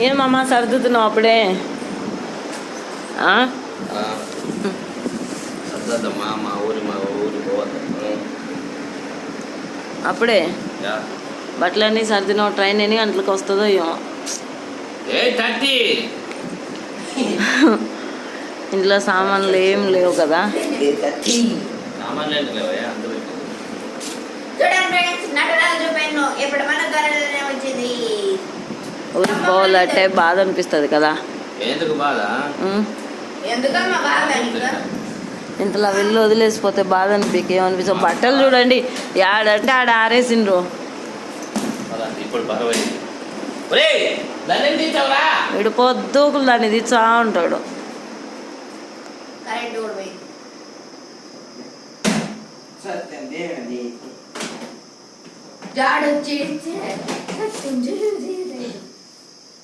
ఏమమ్మా సర్దుతున్నావు అప్పుడే? అప్పుడే. బట్టలన్నీ సర్దినావు ట్రైన్ ఎన్ని గంటలకు వస్తుందో ఏమో. ఇంట్లో సామాన్లు ఏం లేవు కదా. సామాన్లు ఏంటి ఊరికి పోవాలంటే బాధ? అనిపిస్తుంది కదా ఇంతలా వెళ్ళి వదిలేసిపోతే బాధ అనిపించి ఏమనిపిస్తుంది? బట్టలు చూడండి ఆడంటే ఆడ ఆరేసిండ్రు. వీడు పొద్దుకులు దాన్ని తీసా ఉంటాడు కరెంట్